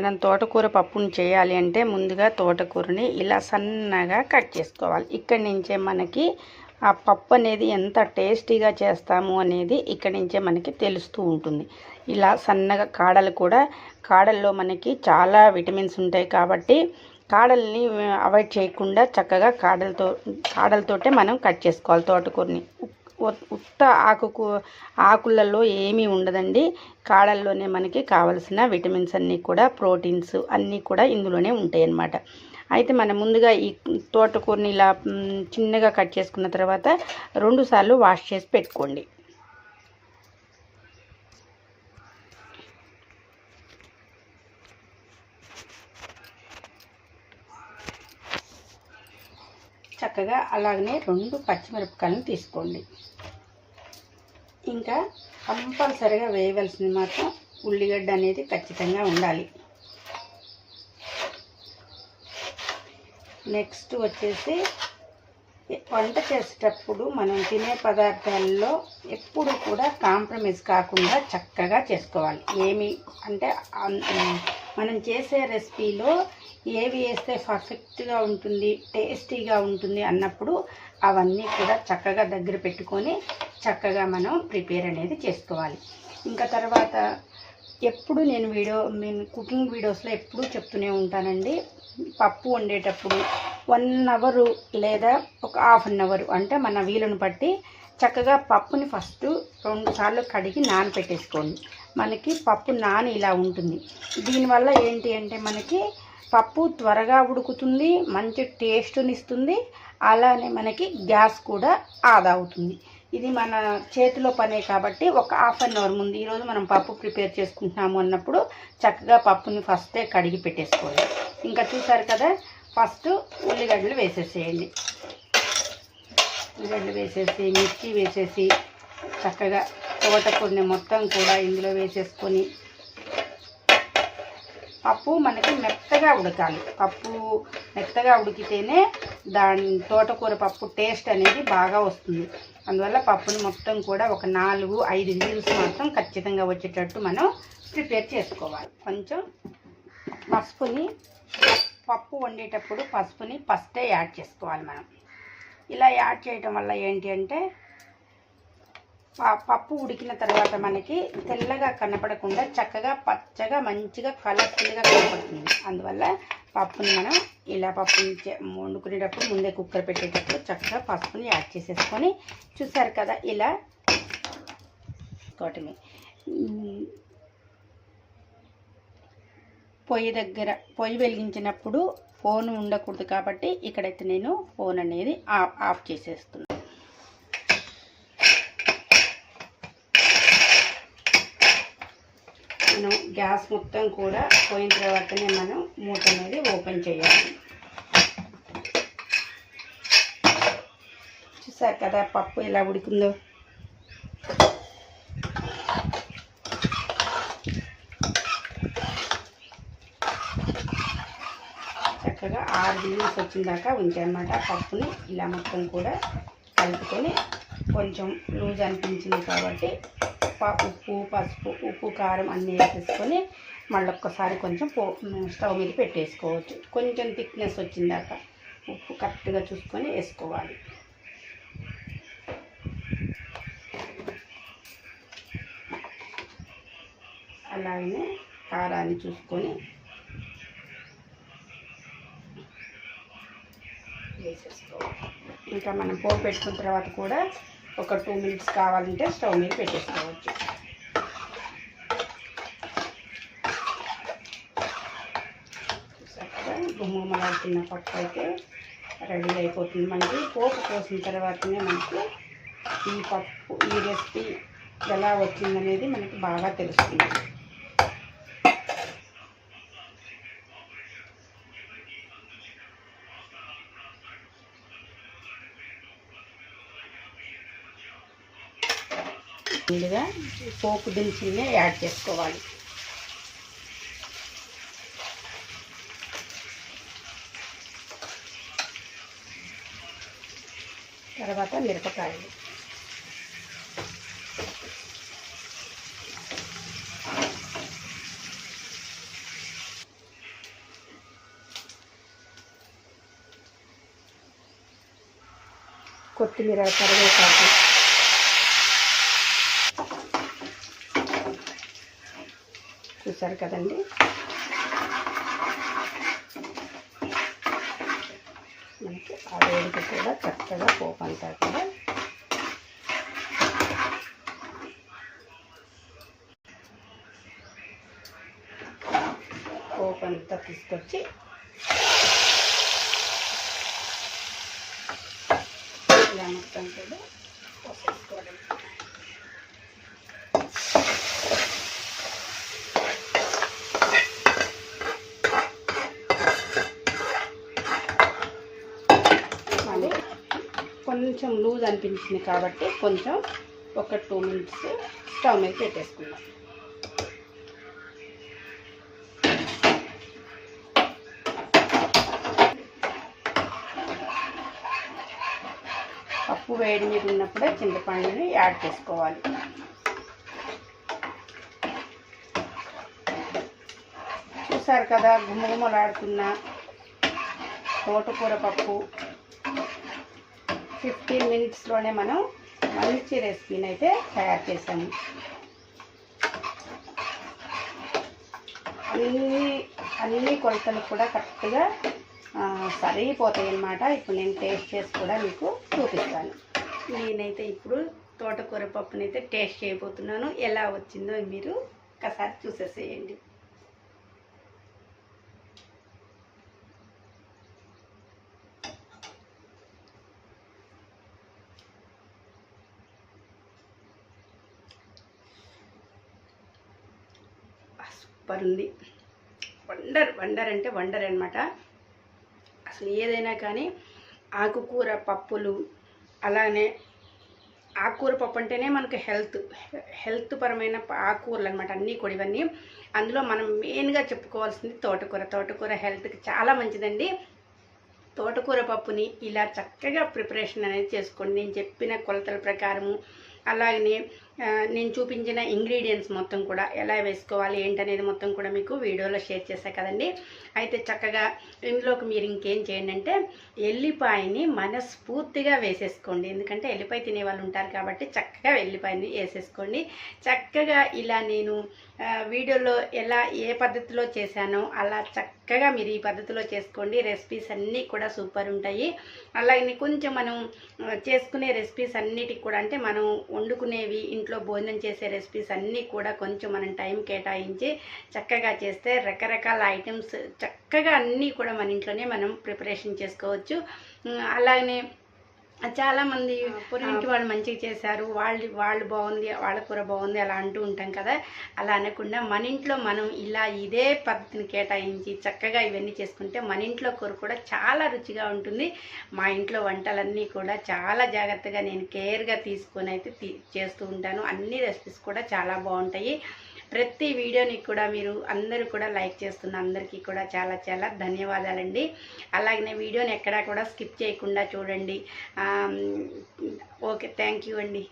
మనం తోటకూర పప్పుని చేయాలి అంటే ముందుగా తోటకూరని ఇలా సన్నగా కట్ చేసుకోవాలి. ఇక్కడి నుంచే మనకి ఆ పప్పు అనేది ఎంత టేస్టీగా చేస్తాము అనేది ఇక్కడి నుంచే మనకి తెలుస్తూ ఉంటుంది. ఇలా సన్నగా కాడలు కూడా కాడల్లో మనకి చాలా విటమిన్స్ ఉంటాయి కాబట్టి కాడల్ని అవాయిడ్ చేయకుండా చక్కగా కాడలతో కాడలతోటే మనం కట్ చేసుకోవాలి తోటకూరని. ఉత్త ఆకుకు ఆకులలో ఏమీ ఉండదండి. కాడల్లోనే మనకి కావలసిన విటమిన్స్ అన్నీ కూడా ప్రోటీన్స్ అన్నీ కూడా ఇందులోనే ఉంటాయి అన్నమాట అయితే మనం ముందుగా ఈ తోటకూరని ఇలా చిన్నగా కట్ చేసుకున్న తర్వాత రెండు సార్లు వాష్ చేసి పెట్టుకోండి. చక్కగా అలాగనే రెండు పచ్చిమిరపకాయలను తీసుకోండి. ఇంకా కంపల్సరిగా వేయవలసింది మాత్రం ఉల్లిగడ్డ అనేది ఖచ్చితంగా ఉండాలి. నెక్స్ట్ వచ్చేసి వంట చేసేటప్పుడు మనం తినే పదార్థాల్లో ఎప్పుడు కూడా కాంప్రమైజ్ కాకుండా చక్కగా చేసుకోవాలి. ఏమి అంటే మనం చేసే రెసిపీలో ఏవి వేస్తే పర్ఫెక్ట్గా ఉంటుంది టేస్టీగా ఉంటుంది అన్నప్పుడు అవన్నీ కూడా చక్కగా దగ్గర పెట్టుకొని చక్కగా మనం ప్రిపేర్ అనేది చేసుకోవాలి. ఇంకా తర్వాత ఎప్పుడు నేను వీడియో నేను కుకింగ్ వీడియోస్లో ఎప్పుడూ చెప్తూనే ఉంటానండి. పప్పు వండేటప్పుడు వన్ అవరు లేదా ఒక హాఫ్ అన్ అవర్ అంటే మన వీలును బట్టి చక్కగా పప్పుని ఫస్ట్ రెండు సార్లు కడిగి నానపెట్టేసుకోండి. మనకి పప్పు నాని ఇలా ఉంటుంది. దీనివల్ల ఏంటి అంటే మనకి పప్పు త్వరగా ఉడుకుతుంది మంచి టేస్ట్ని ఇస్తుంది అలానే మనకి గ్యాస్ కూడా ఆదా అవుతుంది. ఇది మన చేతిలో పనే కాబట్టి ఒక హాఫ్ అన్ అవర్ ముందు ఈరోజు మనం పప్పు ప్రిపేర్ చేసుకుంటున్నాము అన్నప్పుడు చక్కగా పప్పుని ఫస్టే కడిగి పెట్టేసుకోవాలి. ఇంకా చూసారు కదా ఫస్ట్ ఉల్లిగడ్డలు వేసేసేయండి. ఉల్లిగడ్డలు వేసేసి మిర్చి వేసేసి చక్కగా తోటకూరని మొత్తం కూడా ఇందులో వేసేసుకొని పప్పు మనకి మెత్తగా ఉడకాలి. పప్పు మెత్తగా ఉడికితేనే దాని తోటకూర పప్పు టేస్ట్ అనేది బాగా వస్తుంది. అందువల్ల పప్పుని మొత్తం కూడా ఒక నాలుగు ఐదు విజిల్స్ మాత్రం ఖచ్చితంగా వచ్చేటట్టు మనం ప్రిపేర్ చేసుకోవాలి. కొంచెం పసుపుని పప్పు వండేటప్పుడు పసుపుని ఫస్టే యాడ్ చేసుకోవాలి మనం. ఇలా యాడ్ చేయటం వల్ల ఏంటి అంటే పప్పు ఉడికిన తర్వాత మనకి తెల్లగా కనపడకుండా చక్కగా పచ్చగా మంచిగా కలర్ఫుల్గా కనపడుతుంది. అందువల్ల పప్పుని మనం ఇలా పప్పుని వండుకునేటప్పుడు ముందే కుక్కర్ పెట్టేటప్పుడు చక్కగా పసుపుని యాడ్ చేసేసుకొని చూసారు కదా ఇలా కోటమి పొయ్యి దగ్గర పొయ్యి వెలిగించినప్పుడు ఫోన్ ఉండకూడదు కాబట్టి ఇక్కడైతే నేను ఫోన్ అనేది ఆఫ్ ఆఫ్ చేసేస్తున్నాను మనం గ్యాస్ మొత్తం కూడా పోయిన తర్వాతనే మనం మూత అనేది ఓపెన్ చేయాలి. చూసారు కదా పప్పు ఎలా ఉడికిందో? చక్కగా ఆరు విజిల్స్ వచ్చిన దాకా ఉంచాయన్నమాట పప్పుని ఇలా మొత్తం కూడా కలుపుకొని కొంచెం లూజ్ అనిపించింది కాబట్టి ఉప్పు పసుపు ఉప్పు కారం అన్నీ వేసేసుకొని మళ్ళీ ఒక్కసారి కొంచెం పో స్టవ్ మీద పెట్టేసుకోవచ్చు. కొంచెం థిక్నెస్ వచ్చిందాక ఉప్పు కరెక్ట్గా చూసుకొని వేసుకోవాలి. అలాగనే కారాన్ని చూసుకొని వేసేసుకోవాలి. ఇంకా మనం పోపు పెట్టుకున్న తర్వాత కూడా ఒక టూ మినిట్స్ కావాలంటే స్టవ్ మీద పెట్టేసుకోవచ్చు. చక్కగా గుమ్మలాడుతున్న పప్పు అయితే రెడీ అయిపోతుంది. మనకి పోపు పోసిన తర్వాతనే మనకి ఈ పప్పు ఈ రెసిపీ ఎలా వచ్చిందనేది మనకి బాగా తెలుస్తుంది. ముందుగా పోపు దినుసులనే యాడ్ చేసుకోవాలి. తర్వాత మిరపకాయలు. కొత్తిమీర కరివేపాకు. చూసారు కదండి? మనకి ఆ వేడికి కూడా చక్కగా పోపు అంతా కూడా. పోపు అంతా తీసుకొచ్చి ఇలా మొత్తం కూడా పోసేసుకోవడం మళ్ళీ అనిపించింది కాబట్టి కొంచెం ఒక టూ మినిట్స్ స్టవ్ మీద పెట్టేసుకుందాం. పప్పు వేడి మీద ఉన్నప్పుడే చింతపండుని యాడ్ చేసుకోవాలి. చూసారు కదా గుమగుమలాడుతున్న తోటకూర పప్పు. ఫిఫ్టీన్ మినిట్స్లోనే మనం మంచి రెసిపీని అయితే తయారు చేసాము. అన్ని అన్ని కొలతలు కూడా కరెక్ట్గా సరిపోతాయి అన్నమాట ఇప్పుడు నేను టేస్ట్ చేసి కూడా మీకు చూపిస్తాను. నేనైతే ఇప్పుడు తోటకూర పప్పునైతే టేస్ట్ చేయబోతున్నాను. ఎలా వచ్చిందో మీరు ఒకసారి చూసేసేయండి. సూపర్ ఉంది వండర్ వండర్ అంటే వండర్ అనమాట అసలు ఏదైనా కానీ ఆకుకూర పప్పులు అలానే ఆకుకూర పప్పు అంటేనే మనకు హెల్త్ హెల్త్ పరమైన ఆకుకూరలు అనమాట అన్నీ కూడా ఇవన్నీ. అందులో మనం మెయిన్గా చెప్పుకోవాల్సింది తోటకూర. తోటకూర హెల్త్కి చాలా మంచిదండి. తోటకూర పప్పుని ఇలా చక్కగా ప్రిపరేషన్ అనేది చేసుకోండి. నేను చెప్పిన కొలతల ప్రకారము అలాగనే నేను చూపించిన ఇంగ్రీడియంట్స్ మొత్తం కూడా ఎలా వేసుకోవాలి ఏంటనేది మొత్తం కూడా మీకు వీడియోలో షేర్ చేశా కదండి. అయితే చక్కగా ఇందులోకి మీరు ఇంకేం చేయండి అంటే ఎల్లిపాయని మనస్ఫూర్తిగా వేసేసుకోండి. ఎందుకంటే ఎల్లిపాయ తినే వాళ్ళు ఉంటారు కాబట్టి చక్కగా ఎల్లిపాయని వేసేసుకోండి. చక్కగా ఇలా నేను వీడియోలో ఎలా ఏ పద్ధతిలో చేశానో అలా చక్కగా మీరు ఈ పద్ధతిలో చేసుకోండి. రెసిపీస్ అన్నీ కూడా సూపర్ ఉంటాయి. అలాగే కొంచెం మనం చేసుకునే రెసిపీస్ అన్నిటికి కూడా అంటే మనం వండుకునేవి ఇంట్లో భోజనం చేసే రెసిపీస్ అన్నీ కూడా కొంచెం మనం టైం కేటాయించి చక్కగా చేస్తే రకరకాల ఐటమ్స్ చక్కగా అన్నీ కూడా మన ఇంట్లోనే మనం ప్రిపరేషన్ చేసుకోవచ్చు. ఉమ్, అలాగనే చాలామంది పొరుగింటి వాళ్ళు మంచిగా చేశారు. వాళ్ళు వాళ్ళు బాగుంది వాళ్ళ కూర బాగుంది అలా అంటూ ఉంటాం కదా. అలా అనకుండా మన ఇంట్లో మనం ఇలా ఇదే పద్ధతిని కేటాయించి చక్కగా ఇవన్నీ చేసుకుంటే మన ఇంట్లో కూర కూడా చాలా రుచిగా ఉంటుంది. మా ఇంట్లో వంటలన్నీ కూడా చాలా జాగ్రత్తగా నేను కేర్గా తీసుకొని అయితే తీ చేస్తూ ఉంటాను. అన్ని రెసిపీస్ కూడా చాలా బాగుంటాయి. ప్రతి వీడియోని కూడా మీరు అందరూ కూడా లైక్ చేస్తున్న అందరికీ కూడా చాలా చాలా ధన్యవాదాలండి. అలాగనే వీడియోని ఎక్కడా కూడా స్కిప్ చేయకుండా చూడండి. ఓకే థ్యాంక్ యూ అండి.